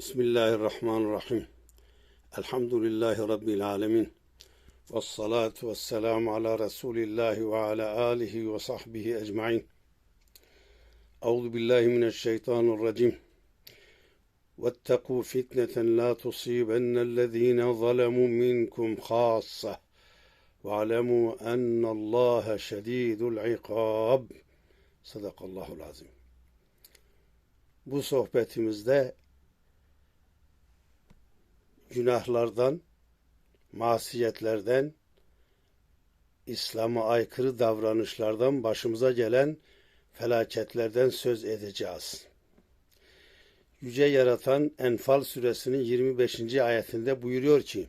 Bismillahirrahmanirrahim. Elhamdülillahi Rabbil alemin. Ve salatu ve selamu ala Resulillahi ve ala alihi ve sahbihi ecma'in. Euzu billahi mineşşeytanirracim. واتقوا فتنة لا تصيبن الذين ظلموا منكم خاصة واعلموا أن الله شديد العقاب Sadakallahul azim. Bu sohbetimizde günahlardan, masiyetlerden, İslam'a aykırı davranışlardan başımıza gelen felaketlerden söz edeceğiz. Yüce Yaratan Enfal suresinin 25. ayetinde buyuruyor ki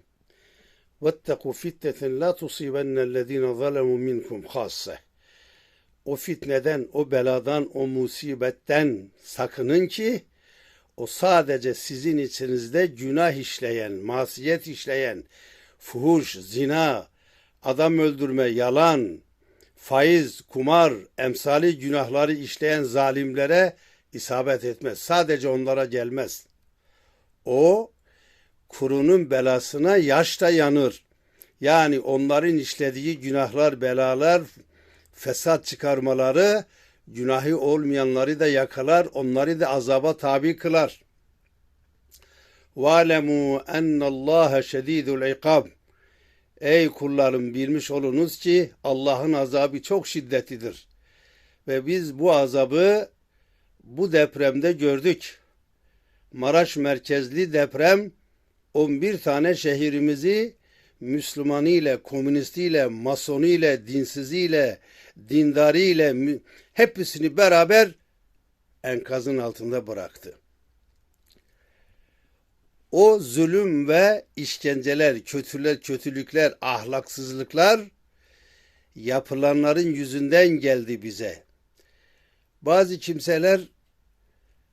وَاتَّقُوا فِتَّةً لَا تُصِيبَنَّ الَّذ۪ينَ ظَلَمُوا مِنْكُمْ خَاصَّةً O fitneden, o beladan, o musibetten sakının ki o sadece sizin içinizde günah işleyen, masiyet işleyen, fuhuş, zina, adam öldürme, yalan, faiz, kumar, emsali günahları işleyen zalimlere isabet etmez. Sadece onlara gelmez. O kurunun belasına yaş da yanır. Yani onların işlediği günahlar, belalar, fesat çıkarmaları günahı olmayanları da yakalar, onları da azaba tabi kılar. وَعْلَمُوا اَنَّ اللّٰهَ شَد۪يدُ الْعِقَابِ Ey kullarım bilmiş olunuz ki Allah'ın azabı çok şiddetlidir. Ve biz bu azabı bu depremde gördük. Maraş merkezli deprem 11 tane şehrimizi Müslümanıyla, komünistiyle, masoniyle, dinsiziyle, dindariyle hepsini beraber enkazın altında bıraktı. O zulüm ve işkenceler, kötüler, kötülükler, ahlaksızlıklar yapılanların yüzünden geldi bize. Bazı kimseler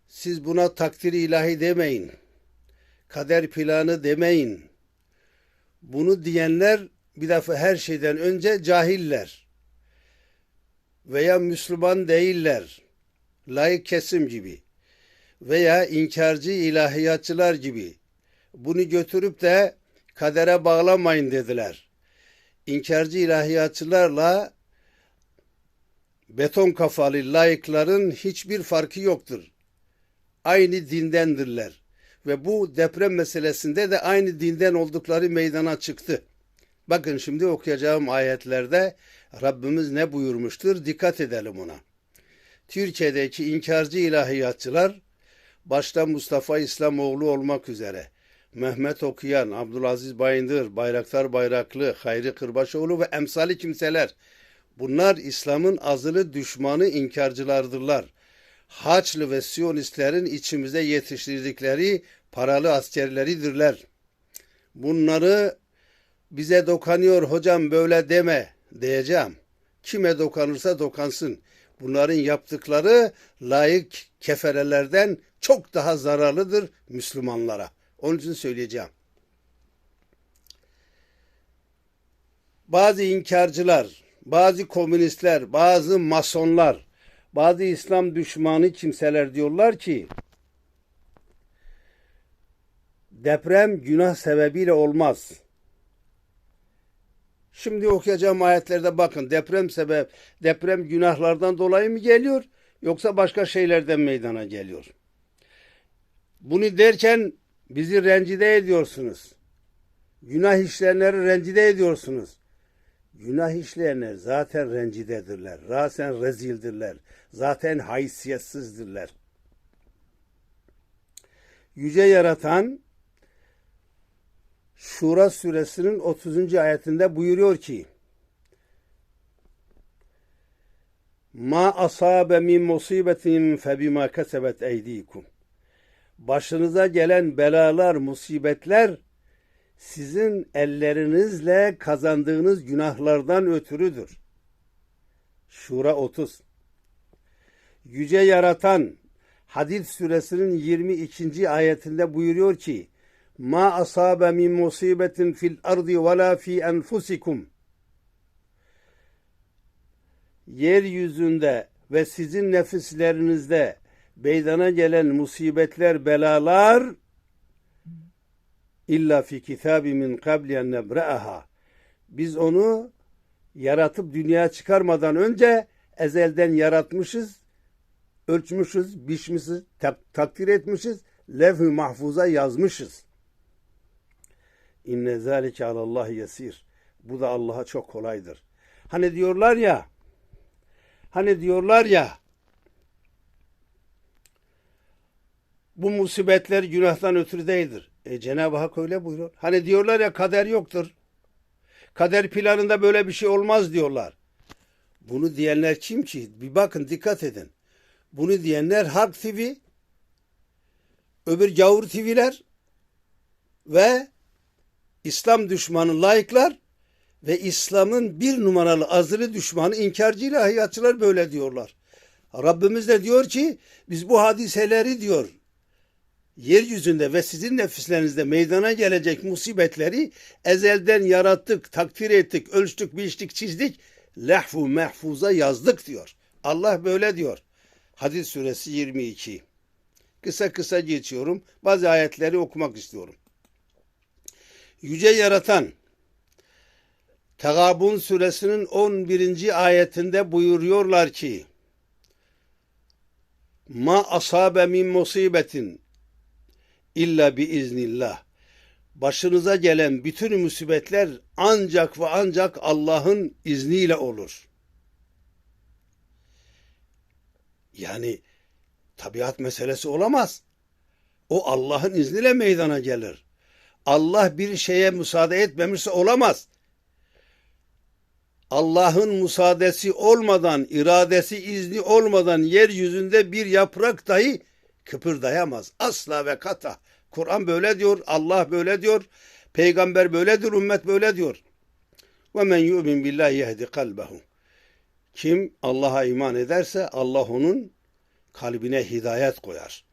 siz buna takdir ilahi demeyin. Kader planı demeyin. Bunu diyenler bir defa her şeyden önce cahiller veya Müslüman değiller, layık kesim gibi veya inkarcı ilahiyatçılar gibi bunu götürüp de kadere bağlamayın dediler. İnkarcı ilahiyatçılarla beton kafalı layıkların hiçbir farkı yoktur. Aynı dindendirler. Ve bu deprem meselesinde de aynı dinden oldukları meydana çıktı. Bakın şimdi okuyacağım ayetlerde Rabbimiz ne buyurmuştur? Dikkat edelim ona. Türkiye'deki inkarcı ilahiyatçılar başta Mustafa İslamoğlu olmak üzere Mehmet Okuyan, Abdülaziz Bayındır, Bayraktar Bayraklı, Hayri Kırbaşoğlu ve emsali kimseler bunlar İslam'ın azılı düşmanı inkarcılardırlar. Haçlı ve Siyonistlerin içimizde yetiştirdikleri paralı askerleridirler. Bunları bize dokanıyor hocam böyle deme diyeceğim. Kime dokanırsa dokansın. Bunların yaptıkları layık keferelerden çok daha zararlıdır Müslümanlara. Onun için söyleyeceğim. Bazı inkarcılar, bazı komünistler, bazı masonlar, bazı İslam düşmanı kimseler diyorlar ki deprem günah sebebiyle olmaz. Şimdi okuyacağım ayetlerde bakın deprem sebep deprem günahlardan dolayı mı geliyor yoksa başka şeylerden meydana geliyor. Bunu derken bizi rencide ediyorsunuz. Günah işleyenleri rencide ediyorsunuz. Günah işleyenler zaten rencidedirler. Zaten rezildirler. Zaten haysiyetsizdirler. Yüce yaratan Şura suresinin 30. ayetinde buyuruyor ki Ma asabe min musibetin fe bima kesebet eydikum. Başınıza gelen belalar, musibetler sizin ellerinizle kazandığınız günahlardan ötürüdür. Şura 30. Yüce yaratan Hadid suresinin 22. ayetinde buyuruyor ki asabe min musibetin fil ardi ve la fi enfusikum yeryüzünde ve sizin nefislerinizde meydana gelen musibetler, belalar İlla fi kitabi min qabli en nebra'aha. Biz onu yaratıp dünyaya çıkarmadan önce ezelden yaratmışız, ölçmüşüz, biçmişiz, tak- takdir etmişiz, levh-i mahfuza yazmışız. İnne zâlike alallahi yesir. Bu da Allah'a çok kolaydır. Hani diyorlar ya, hani diyorlar ya, bu musibetler günahtan ötürü değildir. E Cenab-ı Hak öyle buyuruyor. Hani diyorlar ya kader yoktur. Kader planında böyle bir şey olmaz diyorlar. Bunu diyenler kim ki? Bir bakın dikkat edin. Bunu diyenler Halk TV, öbür gavur TV'ler ve İslam düşmanı laikler ve İslam'ın bir numaralı azılı düşmanı inkarcı ilahiyatçılar böyle diyorlar. Rabbimiz de diyor ki biz bu hadiseleri diyor yeryüzünde ve sizin nefislerinizde meydana gelecek musibetleri ezelden yarattık, takdir ettik, ölçtük, biçtik, çizdik, lehfu mehfuza yazdık diyor. Allah böyle diyor. Hadis suresi 22. Kısa kısa geçiyorum. Bazı ayetleri okumak istiyorum. Yüce yaratan Tegabun suresinin 11. ayetinde buyuruyorlar ki Ma asabe min musibetin illa bi iznillah. Başınıza gelen bütün musibetler ancak ve ancak Allah'ın izniyle olur. Yani tabiat meselesi olamaz. O Allah'ın izniyle meydana gelir. Allah bir şeye müsaade etmemişse olamaz. Allah'ın müsaadesi olmadan, iradesi, izni olmadan yeryüzünde bir yaprak dahi kıpırdayamaz. Asla ve kata. Kur'an böyle diyor, Allah böyle diyor, peygamber böyledir, ümmet böyle diyor. Ve men yu'min billahi yehdi kalbehu. Kim Allah'a iman ederse Allah onun kalbine hidayet koyar.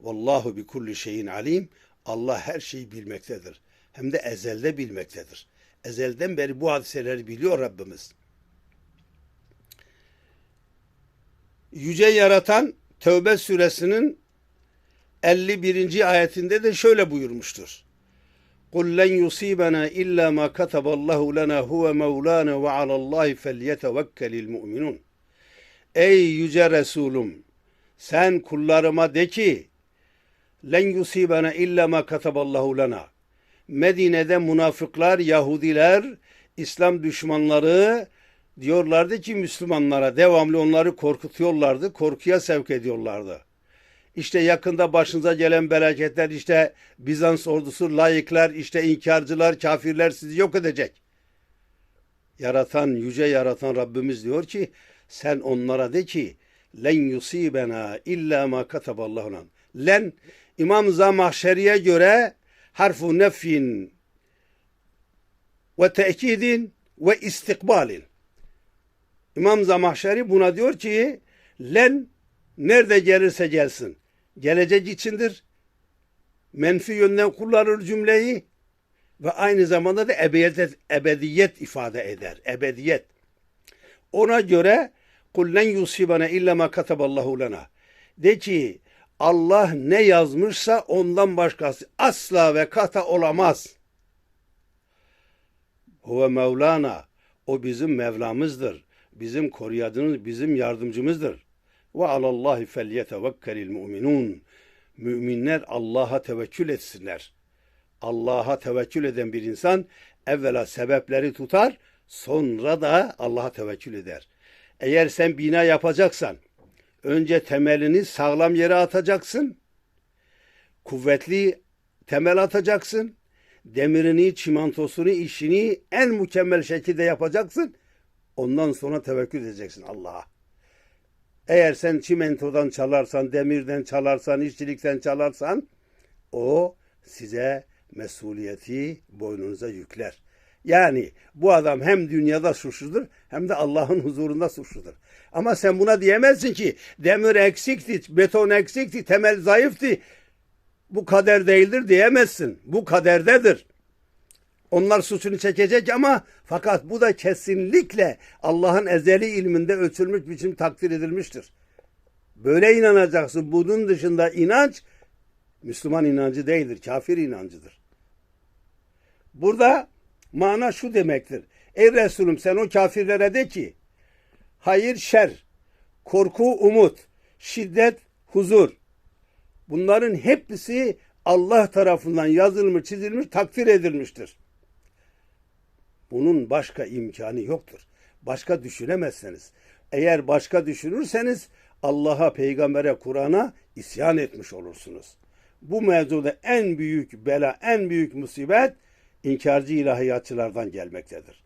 Vallahu bi kulli şeyin alim. Allah her şeyi bilmektedir. Hem de ezelde bilmektedir. Ezelden beri bu hadiseleri biliyor Rabbimiz. Yüce yaratan Tevbe suresinin 51. ayetinde de şöyle buyurmuştur. قُلْ لَنْ يُصِيبَنَا إِلَّا مَا كَتَبَ اللّٰهُ لَنَا هُوَ مَوْلَانَا وَعَلَى اللّٰهِ فَلْيَتَوَكَّلِ الْمُؤْمِنُونَ Ey yüce Resulüm sen kullarıma de ki len yusibana illa ma kataballahu lana. Medine'de münafıklar, Yahudiler, İslam düşmanları diyorlardı ki Müslümanlara devamlı onları korkutuyorlardı, korkuya sevk ediyorlardı. İşte yakında başınıza gelen belaketler, işte Bizans ordusu, layıklar, işte inkarcılar, kafirler sizi yok edecek. Yaratan, yüce yaratan Rabbimiz diyor ki, sen onlara de ki, len yusibena illa ma kataballahu lan. Len, İmam Zamahşeri'ye göre harfu nefin ve tekidin ve istikbalin. İmam Zamahşeri buna diyor ki, len nerede gelirse gelsin gelecek içindir. Menfi yönden kullanır cümleyi ve aynı zamanda da ebediyet, ebediyet ifade eder. Ebediyet. Ona göre kullen yusibana illa ma kataballahu lana. De ki Allah ne yazmışsa ondan başkası asla ve kata olamaz. Huve Mevlana. O bizim Mevlamızdır. Bizim koruyadığımız, bizim yardımcımızdır. Ve alallahi felyetevekkelil mu'minun. Müminler Allah'a tevekkül etsinler. Allah'a tevekkül eden bir insan evvela sebepleri tutar, sonra da Allah'a tevekkül eder. Eğer sen bina yapacaksan, önce temelini sağlam yere atacaksın, kuvvetli temel atacaksın, demirini, çimantosunu, işini en mükemmel şekilde yapacaksın, ondan sonra tevekkül edeceksin Allah'a. Eğer sen çimentodan çalarsan, demirden çalarsan, işçilikten çalarsan o size mesuliyeti boynunuza yükler. Yani bu adam hem dünyada suçludur hem de Allah'ın huzurunda suçludur. Ama sen buna diyemezsin ki demir eksikti, beton eksikti, temel zayıftı. Bu kader değildir diyemezsin. Bu kaderdedir. Onlar suçunu çekecek ama fakat bu da kesinlikle Allah'ın ezeli ilminde ölçülmüş biçim takdir edilmiştir. Böyle inanacaksın. Bunun dışında inanç Müslüman inancı değildir. Kafir inancıdır. Burada mana şu demektir. Ey Resulüm sen o kafirlere de ki hayır şer, korku umut, şiddet huzur. Bunların hepsi Allah tarafından yazılmış, çizilmiş, takdir edilmiştir. Bunun başka imkanı yoktur. Başka düşünemezseniz. Eğer başka düşünürseniz Allah'a, peygambere, Kur'an'a isyan etmiş olursunuz. Bu mevzuda en büyük bela, en büyük musibet inkarcı ilahiyatçılardan gelmektedir.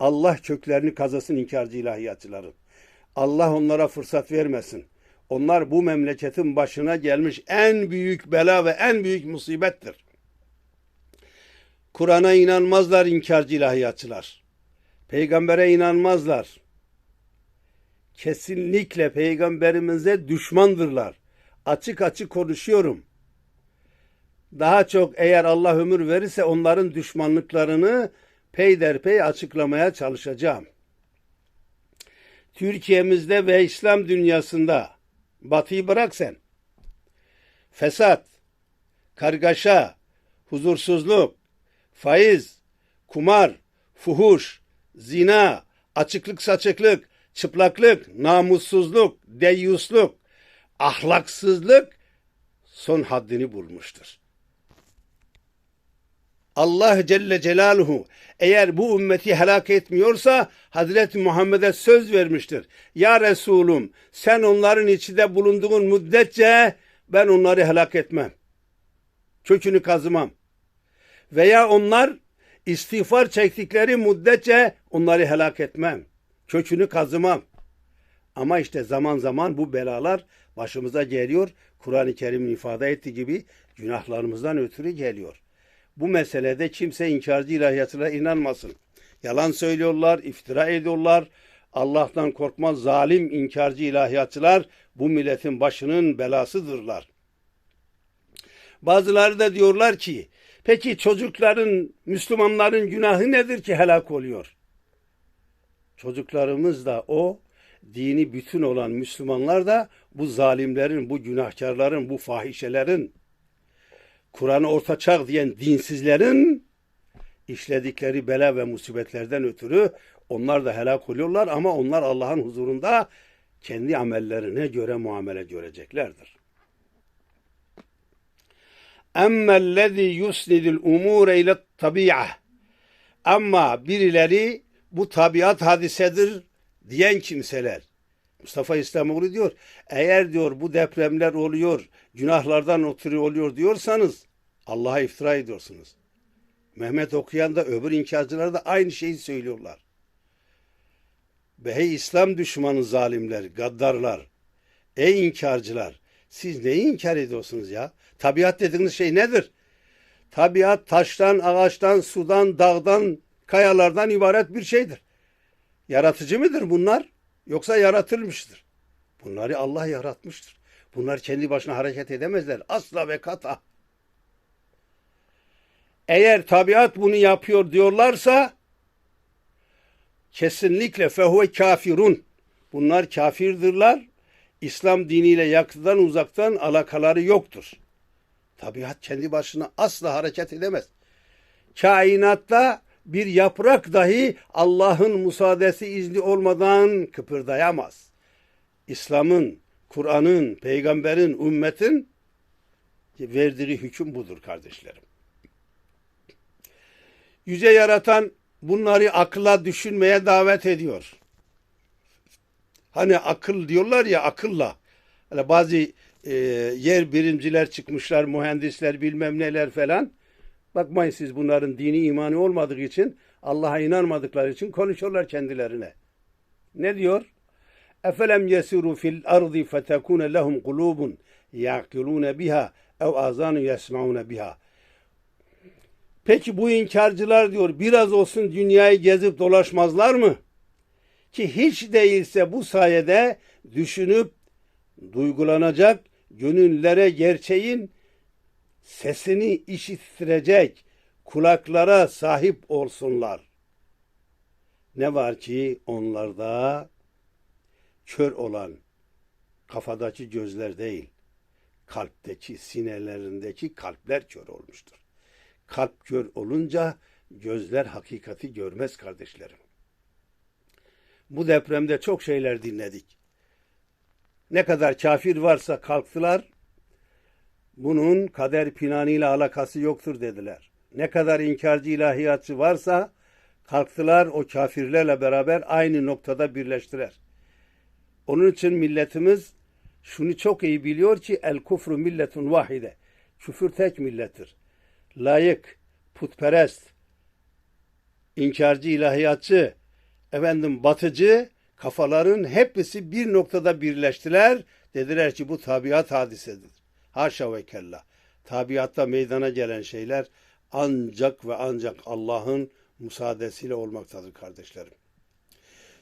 Allah köklerini kazasın inkarcı ilahiyatçıların. Allah onlara fırsat vermesin. Onlar bu memleketin başına gelmiş en büyük bela ve en büyük musibettir. Kur'an'a inanmazlar inkarcı ilahiyatçılar. Peygambere inanmazlar. Kesinlikle peygamberimize düşmandırlar. Açık açık konuşuyorum. Daha çok eğer Allah ömür verirse onların düşmanlıklarını peyderpey açıklamaya çalışacağım. Türkiye'mizde ve İslam dünyasında batıyı bırak sen. Fesat, kargaşa, huzursuzluk, faiz, kumar, fuhuş, zina, açıklık saçıklık, çıplaklık, namussuzluk, deyyusluk, ahlaksızlık son haddini bulmuştur. Allah Celle Celaluhu eğer bu ümmeti helak etmiyorsa Hazreti Muhammed'e söz vermiştir. Ya Resulüm sen onların içinde bulunduğun müddetçe ben onları helak etmem. Kökünü kazımam. Veya onlar istiğfar çektikleri müddetçe onları helak etmem. Kökünü kazımam. Ama işte zaman zaman bu belalar başımıza geliyor. Kur'an-ı Kerim'in ifade ettiği gibi günahlarımızdan ötürü geliyor. Bu meselede kimse inkarcı ilahiyatına inanmasın. Yalan söylüyorlar, iftira ediyorlar. Allah'tan korkmaz zalim inkarcı ilahiyatçılar bu milletin başının belasıdırlar. Bazıları da diyorlar ki peki çocukların, Müslümanların günahı nedir ki helak oluyor? Çocuklarımız da o, dini bütün olan Müslümanlar da bu zalimlerin, bu günahkarların, bu fahişelerin, Kur'an'ı ortaçak diyen dinsizlerin işledikleri bela ve musibetlerden ötürü onlar da helak oluyorlar ama onlar Allah'ın huzurunda kendi amellerine göre muamele göreceklerdir. Emmellezî yusnidil umûre ile tabi'a. Ama birileri bu tabiat hadisedir diyen kimseler. Mustafa İslamoğlu diyor, eğer diyor bu depremler oluyor, günahlardan ötürü oluyor diyorsanız Allah'a iftira ediyorsunuz. Mehmet okuyan da öbür inkarcılar da aynı şeyi söylüyorlar. Ve hey İslam düşmanı zalimler, gaddarlar, ey inkarcılar, siz neyi inkar ediyorsunuz ya? Tabiat dediğiniz şey nedir? Tabiat taştan, ağaçtan, sudan, dağdan, kayalardan ibaret bir şeydir. Yaratıcı mıdır bunlar? Yoksa yaratılmıştır. Bunları Allah yaratmıştır. Bunlar kendi başına hareket edemezler. Asla ve kata. Eğer tabiat bunu yapıyor diyorlarsa kesinlikle fehuve kafirun. Bunlar kafirdirler. İslam diniyle yakından uzaktan alakaları yoktur. Tabiat kendi başına asla hareket edemez. Kainatta bir yaprak dahi Allah'ın müsaadesi izni olmadan kıpırdayamaz. İslam'ın, Kur'an'ın, peygamberin, ümmetin verdiği hüküm budur kardeşlerim. Yüce yaratan bunları akılla düşünmeye davet ediyor. Hani akıl diyorlar ya akılla. Hani bazı e, yer birimciler çıkmışlar, mühendisler bilmem neler falan. Bakmayın siz bunların dini imanı olmadığı için, Allah'a inanmadıkları için konuşuyorlar kendilerine. Ne diyor? Efelem yesiru fil ardı fetekune lehum kulubun yaqilune biha ev azanu yesmaune biha. Peki bu inkarcılar diyor biraz olsun dünyayı gezip dolaşmazlar mı? Ki hiç değilse bu sayede düşünüp duygulanacak, gönüllere gerçeğin sesini işittirecek kulaklara sahip olsunlar. Ne var ki onlarda kör olan kafadaki gözler değil, kalpteki, sinelerindeki kalpler kör olmuştur. Kalp kör olunca gözler hakikati görmez kardeşlerim. Bu depremde çok şeyler dinledik. Ne kadar kafir varsa kalktılar, bunun kader planıyla alakası yoktur dediler. Ne kadar inkarcı ilahiyatçı varsa kalktılar o kafirlerle beraber aynı noktada birleştiler. Onun için milletimiz şunu çok iyi biliyor ki el kufru milletun vahide. Küfür tek millettir. Layık, putperest, inkarcı, ilahiyatçı, efendim batıcı kafaların hepsi bir noktada birleştiler. Dediler ki bu tabiat hadisedir. Haşa ve kella. Tabiatta meydana gelen şeyler ancak ve ancak Allah'ın müsaadesiyle olmaktadır kardeşlerim.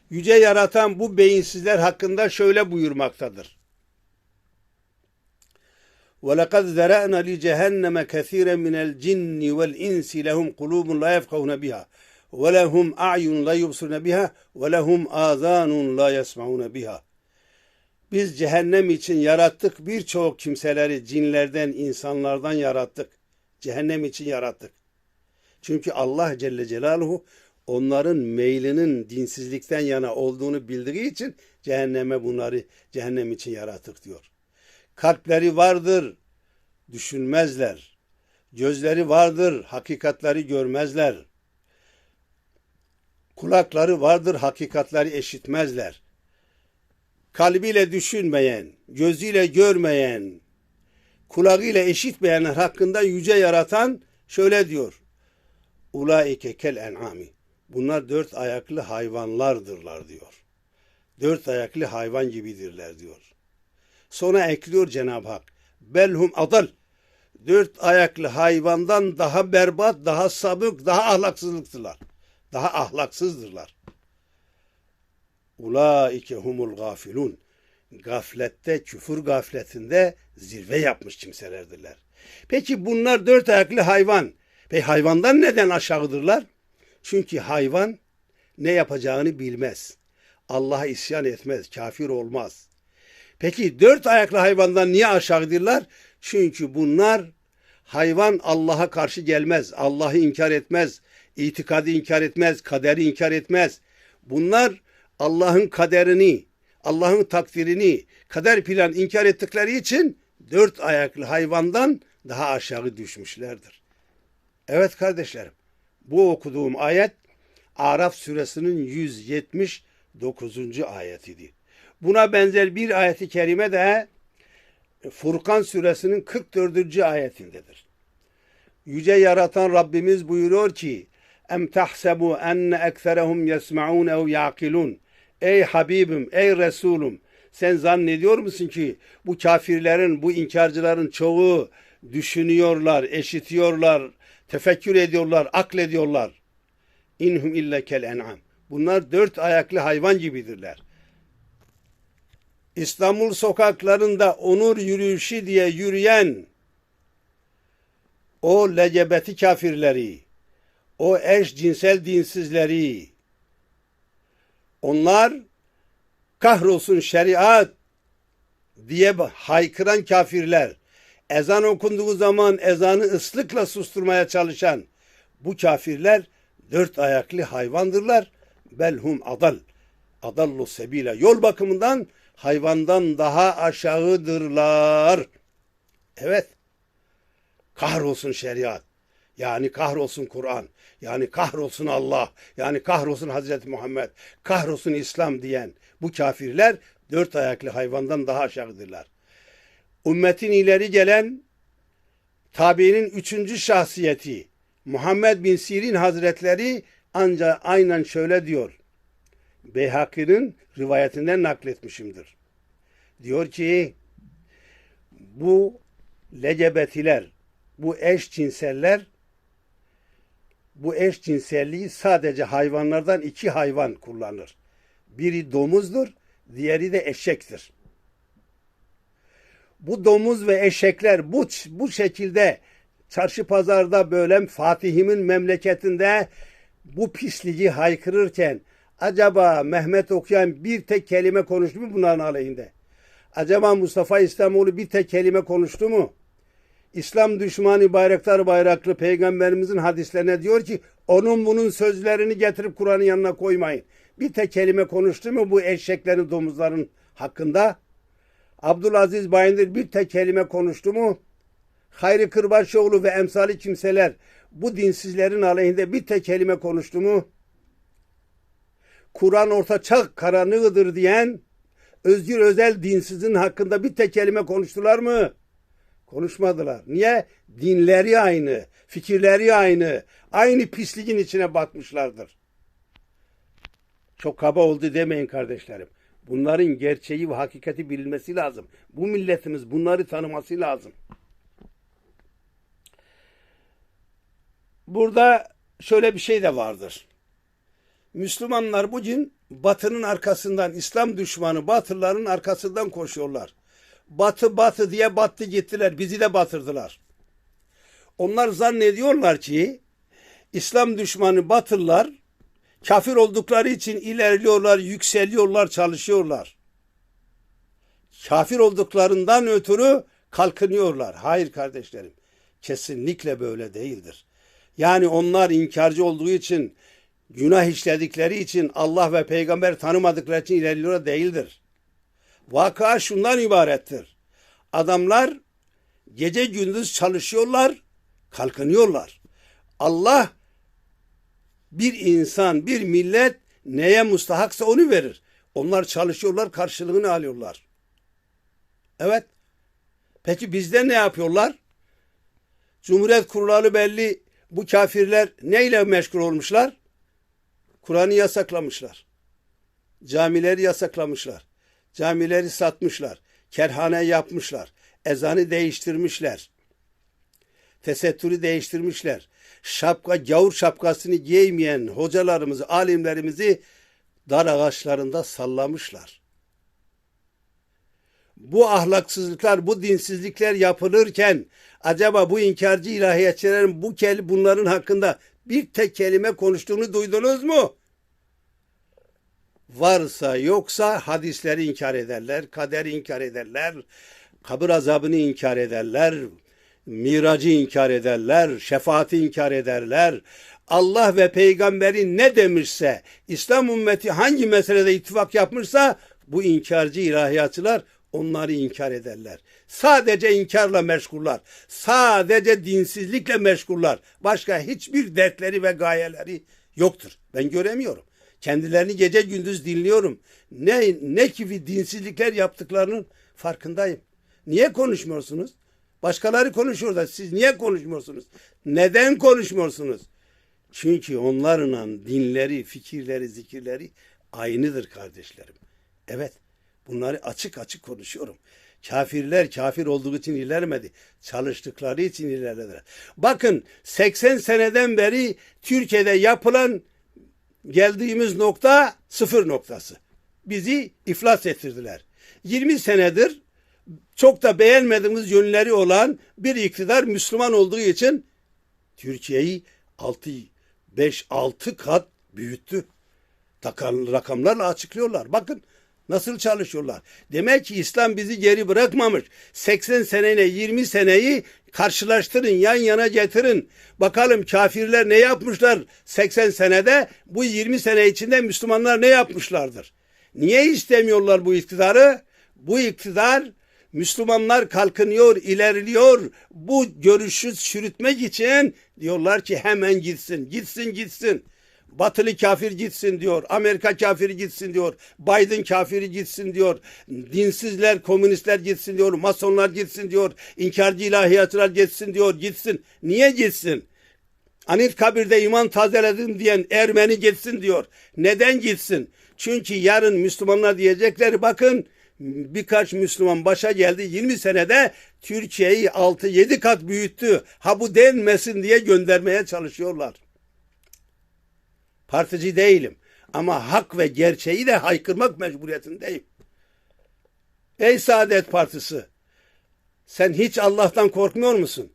Yüce yaratan bu beyinsizler hakkında şöyle buyurmaktadır. وَلَقَدْ ذَرَأْنَا لِجَهَنَّمَ كَثِيرًا مِنَ الْجِنِّ وَالْإِنسِ لَهُمْ قُلُوبٌ لَا يَفْقَهُونَ بِهَا وَلَهُمْ أَعْيُنٌ لَا يُبْصِرُونَ بِهَا وَلَهُمْ آذَانٌ لَا يَسْمَعُونَ بِهَا biz cehennem için yarattık birçok kimseleri cinlerden, insanlardan yarattık. Cehennem için yarattık. Çünkü Allah Celle Celaluhu onların meylinin dinsizlikten yana olduğunu bildiği için cehenneme bunları cehennem için yarattık diyor. Kalpleri vardır, düşünmezler. Gözleri vardır, hakikatleri görmezler. Kulakları vardır, hakikatleri eşitmezler. Kalbiyle düşünmeyen, gözüyle görmeyen, kulağıyla eşitmeyenler hakkında yüce yaratan şöyle diyor. Ulaike kel en'ami. Bunlar dört ayaklı hayvanlardırlar diyor. Dört ayaklı hayvan gibidirler diyor. Sonra ekliyor Cenab-ı Hak. Belhum adal. Dört ayaklı hayvandan daha berbat, daha sabık, daha ahlaksızlıktırlar. Daha ahlaksızdırlar. Ulaike humul gafilun. Gaflette, küfür gafletinde zirve yapmış kimselerdirler. Peki bunlar dört ayaklı hayvan. Peki hayvandan neden aşağıdırlar? Çünkü hayvan ne yapacağını bilmez. Allah'a isyan etmez, kafir olmaz. Peki dört ayaklı hayvandan niye aşağıdırlar? Çünkü bunlar hayvan Allah'a karşı gelmez, Allah'ı inkar etmez, itikadı inkar etmez, kaderi inkar etmez. Bunlar Allah'ın kaderini, Allah'ın takdirini, kader plan inkar ettikleri için dört ayaklı hayvandan daha aşağı düşmüşlerdir. Evet kardeşlerim, bu okuduğum ayet Araf suresinin 179. ayetiydi. Buna benzer bir ayeti kerime de Furkan suresinin 44. ayetindedir. Yüce yaratan Rabbimiz buyuruyor ki Em tahsebu enne ekserehum yesma'un ev yaqilun Ey Habibim, ey Resulüm sen zannediyor musun ki bu kafirlerin, bu inkarcıların çoğu düşünüyorlar, eşitiyorlar, tefekkür ediyorlar, aklediyorlar. İnhum ille kel en'am. Bunlar dört ayaklı hayvan gibidirler. İstanbul sokaklarında onur yürüyüşü diye yürüyen o LGBT kafirleri, o eş cinsel dinsizleri, onlar kahrolsun şeriat diye haykıran kafirler, ezan okunduğu zaman ezanı ıslıkla susturmaya çalışan bu kafirler dört ayaklı hayvandırlar. Belhum adal. Adallu sebile. Yol bakımından hayvandan daha aşağıdırlar. Evet. Kahrolsun şeriat. Yani kahrolsun Kur'an. Yani kahrolsun Allah. Yani kahrolsun Hazreti Muhammed. Kahrolsun İslam diyen bu kafirler dört ayaklı hayvandan daha aşağıdırlar. Ümmetin ileri gelen tabiinin üçüncü şahsiyeti Muhammed bin Sirin Hazretleri ancak aynen şöyle diyor. Beyhaki'nin rivayetinden nakletmişimdir. Diyor ki bu lecebetiler, bu eşcinseller bu eşcinselliği sadece hayvanlardan iki hayvan kullanır. Biri domuzdur, diğeri de eşektir. Bu domuz ve eşekler bu, bu şekilde çarşı pazarda böyle Fatih'imin memleketinde bu pisliği haykırırken acaba Mehmet okuyan bir tek kelime konuştu mu bunların aleyhinde? Acaba Mustafa İslamoğlu bir tek kelime konuştu mu? İslam düşmanı bayraktar bayraklı peygamberimizin hadislerine diyor ki Onun bunun sözlerini getirip Kur'an'ın yanına koymayın. Bir tek kelime konuştu mu bu eşeklerin domuzların hakkında? Abdülaziz Bayındır bir tek kelime konuştu mu? Hayri Kırbaşoğlu ve emsali kimseler bu dinsizlerin aleyhinde bir tek kelime konuştu mu? Kur'an orta çağ karanlığıdır diyen Özgür Özel dinsizin hakkında bir tek kelime konuştular mı? Konuşmadılar. Niye? Dinleri aynı, fikirleri aynı, aynı pisliğin içine batmışlardır. Çok kaba oldu demeyin kardeşlerim. Bunların gerçeği ve hakikati bilinmesi lazım. Bu milletimiz bunları tanıması lazım. Burada şöyle bir şey de vardır. Müslümanlar bugün batının arkasından, İslam düşmanı batılıların arkasından koşuyorlar. Batı batı diye battı gittiler. Bizi de batırdılar. Onlar zannediyorlar ki İslam düşmanı batılılar kafir oldukları için ilerliyorlar, yükseliyorlar, çalışıyorlar. Kafir olduklarından ötürü kalkınıyorlar. Hayır kardeşlerim. Kesinlikle böyle değildir. Yani onlar inkarcı olduğu için, günah işledikleri için, Allah ve peygamber tanımadıkları için ilerliyorlar değildir. Vaka şundan ibarettir. Adamlar gece gündüz çalışıyorlar, kalkınıyorlar. Allah bir insan, bir millet neye mustahaksa onu verir. Onlar çalışıyorlar, karşılığını alıyorlar. Evet. Peki bizde ne yapıyorlar? Cumhuriyet kurulalı belli bu kafirler neyle meşgul olmuşlar? Kur'an'ı yasaklamışlar. Camileri yasaklamışlar. Camileri satmışlar. Kerhane yapmışlar. Ezanı değiştirmişler. Tesettürü değiştirmişler. Şapka, gavur şapkasını giymeyen hocalarımızı, alimlerimizi dar ağaçlarında sallamışlar. Bu ahlaksızlıklar, bu dinsizlikler yapılırken acaba bu inkarcı ilahiyatçilerin bu kel bunların hakkında bir tek kelime konuştuğunu duydunuz mu? Varsa yoksa hadisleri inkar ederler, kaderi inkar ederler, kabir azabını inkar ederler, miracı inkar ederler, şefaati inkar ederler. Allah ve peygamberi ne demişse, İslam ümmeti hangi meselede ittifak yapmışsa bu inkarcı ilahiyatçılar onları inkar ederler. Sadece inkarla meşguller. Sadece dinsizlikle meşguller. Başka hiçbir dertleri ve gayeleri yoktur. Ben göremiyorum. Kendilerini gece gündüz dinliyorum. Ne ne gibi dinsizlikler yaptıklarının farkındayım. Niye konuşmuyorsunuz? Başkaları konuşuyor da siz niye konuşmuyorsunuz? Neden konuşmuyorsunuz? Çünkü onlarla dinleri, fikirleri, zikirleri aynıdır kardeşlerim. Evet, bunları açık açık konuşuyorum. Kafirler kafir olduğu için ilerlemedi. Çalıştıkları için ilerlediler. Bakın 80 seneden beri Türkiye'de yapılan geldiğimiz nokta sıfır noktası. Bizi iflas ettirdiler. 20 senedir çok da beğenmediğimiz yönleri olan bir iktidar Müslüman olduğu için Türkiye'yi 6 5 6 kat büyüttü. Takan rakamlarla açıklıyorlar. Bakın nasıl çalışıyorlar. Demek ki İslam bizi geri bırakmamış. 80 seneyle 20 seneyi karşılaştırın, yan yana getirin. Bakalım kafirler ne yapmışlar 80 senede? Bu 20 sene içinde Müslümanlar ne yapmışlardır? Niye istemiyorlar bu iktidarı? Bu iktidar Müslümanlar kalkınıyor, ilerliyor. Bu görüşü çürütmek için diyorlar ki hemen gitsin, gitsin, gitsin. Batılı kafir gitsin diyor. Amerika kafiri gitsin diyor. Biden kafiri gitsin diyor. Dinsizler, komünistler gitsin diyor. Masonlar gitsin diyor. İnkarcı ilahiyatçılar gitsin diyor. Gitsin. Niye gitsin? Anit kabirde iman tazeledim diyen Ermeni gitsin diyor. Neden gitsin? Çünkü yarın Müslümanlar diyecekler bakın birkaç Müslüman başa geldi 20 senede Türkiye'yi 6-7 kat büyüttü. Ha bu denmesin diye göndermeye çalışıyorlar. Partici değilim ama hak ve gerçeği de haykırmak mecburiyetindeyim. Ey Saadet Partisi sen hiç Allah'tan korkmuyor musun?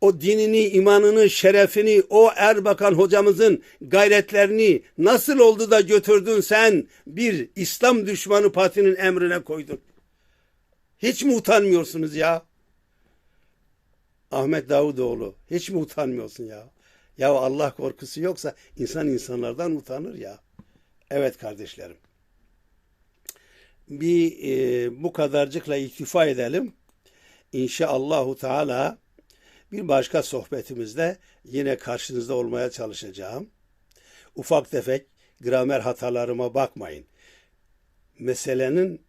o dinini, imanını, şerefini, o Erbakan hocamızın gayretlerini nasıl oldu da götürdün sen bir İslam düşmanı partinin emrine koydun? Hiç mi utanmıyorsunuz ya? Ahmet Davutoğlu hiç mi utanmıyorsun ya? Ya Allah korkusu yoksa insan insanlardan utanır ya. Evet kardeşlerim. Bir e, bu kadarcıkla iktifa edelim. İnşaallahu Teala bir başka sohbetimizde yine karşınızda olmaya çalışacağım. Ufak tefek gramer hatalarıma bakmayın. Meselenin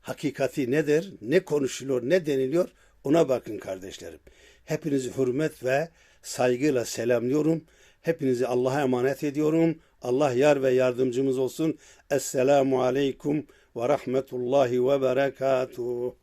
hakikati nedir, ne konuşuluyor, ne deniliyor ona bakın kardeşlerim. Hepinizi hürmet ve saygıyla selamlıyorum. Hepinizi Allah'a emanet ediyorum. Allah yar ve yardımcımız olsun. Esselamu aleyküm ve rahmetullahi ve berekatuhu.